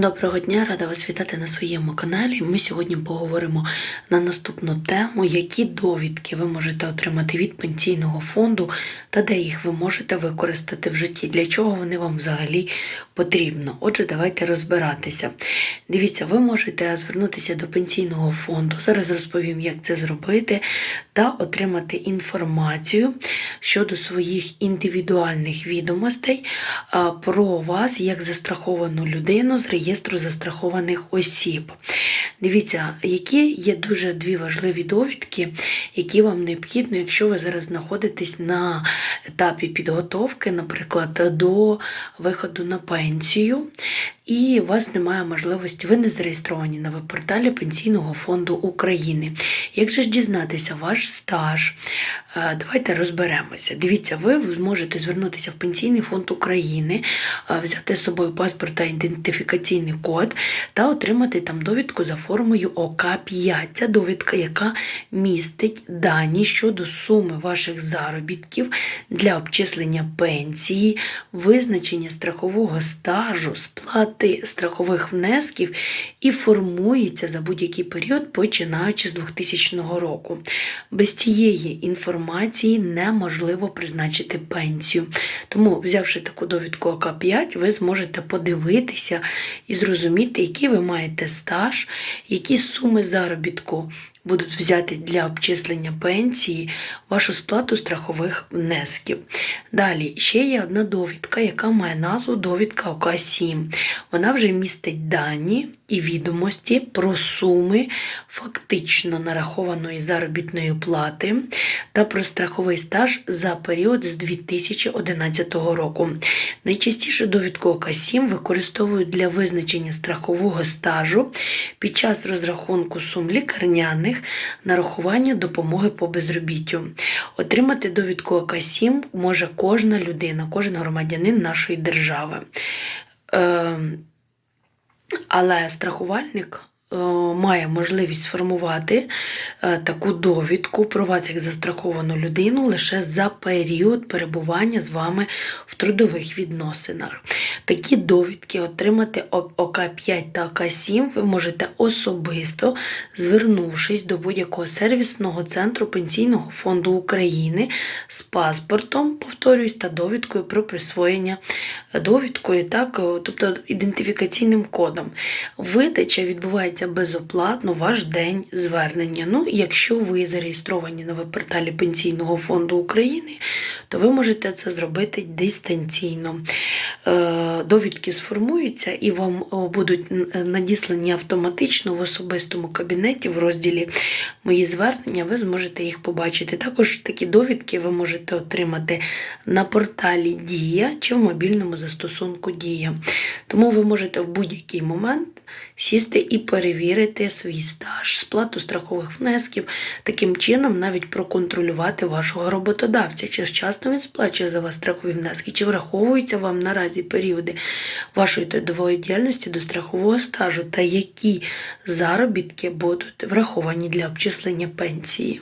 Доброго дня, рада вас вітати на своєму каналі. Ми сьогодні поговоримо на наступну тему, які довідки ви можете отримати від пенсійного фонду та де їх ви можете використати в житті, для чого вони вам взагалі потрібно. Отже, давайте розбиратися. Дивіться, ви можете звернутися до пенсійного фонду. Зараз розповім, як це зробити, та отримати інформацію щодо своїх індивідуальних відомостей про вас як застраховану людину з реєстру застрахованих осіб. Дивіться, які є дуже дві важливі довідки, які вам необхідно, якщо ви зараз знаходитесь на етапі підготовки, наприклад, до виходу на пенсію, into you і у вас немає можливості, ви не зареєстровані на веб-порталі Пенсійного фонду України. Як же ж дізнатися ваш стаж? Е, Давайте розберемося. Дивіться, ви зможете звернутися в Пенсійний фонд України, е, взяти з собою паспорт та ідентифікаційний код та отримати там довідку за формою ОК5. Це довідка, яка містить дані щодо суми ваших заробітків для обчислення пенсії, визначення страхового стажу, сплати страхових внесків і формується за будь-який період, починаючи з 2000 року. Без цієї інформації неможливо призначити пенсію. Тому, взявши таку довідку ОК5, ви зможете подивитися і зрозуміти, який ви маєте стаж, які суми заробітку будуть взяти для обчислення пенсії, вашу сплату страхових внесків. Далі ще є одна довідка, яка має назву довідка ОК7. Вона вже містить дані і відомості про суми фактично нарахованої заробітної плати та про страховий стаж за період з 2011 року. Найчастіше довідку ОК7 використовують для визначення страхового стажу під час розрахунку сум лікарняних нарахування допомоги по безробіттю. Отримати довідку АК-7 може кожна людина, кожен громадянин нашої держави. Е, але страхувальник має можливість сформувати е, таку довідку про вас як застраховану людину лише за період перебування з вами в трудових відносинах. Такі довідки отримати ОК5 та ОК7 ви можете особисто, звернувшись до будь-якого сервісного центру Пенсійного фонду України з паспортом, повторюсь, та довідкою про присвоєння довідкою, так, тобто ідентифікаційним кодом. Видача відбувається безоплатно ваш день звернення. Ну, якщо ви зареєстровані на веб-порталі Пенсійного фонду України, то ви можете це зробити дистанційно. Е, довідки сформуються і вам будуть надіслані автоматично в особистому кабінеті в розділі Мої звернення, ви зможете їх побачити. Також такі довідки ви можете отримати на порталі Дія чи в мобільному застосунку Дія. Тому ви можете в будь-який момент сісти і перевірити свій стаж, сплату страхових внесків, таким чином навіть проконтролювати вашого роботодавця, чи вчасно він сплачує за вас страхові внески, чи враховуються вам наразі періоди вашої трудової діяльності до страхового стажу, та які заробітки будуть враховані для обчислення пенсії.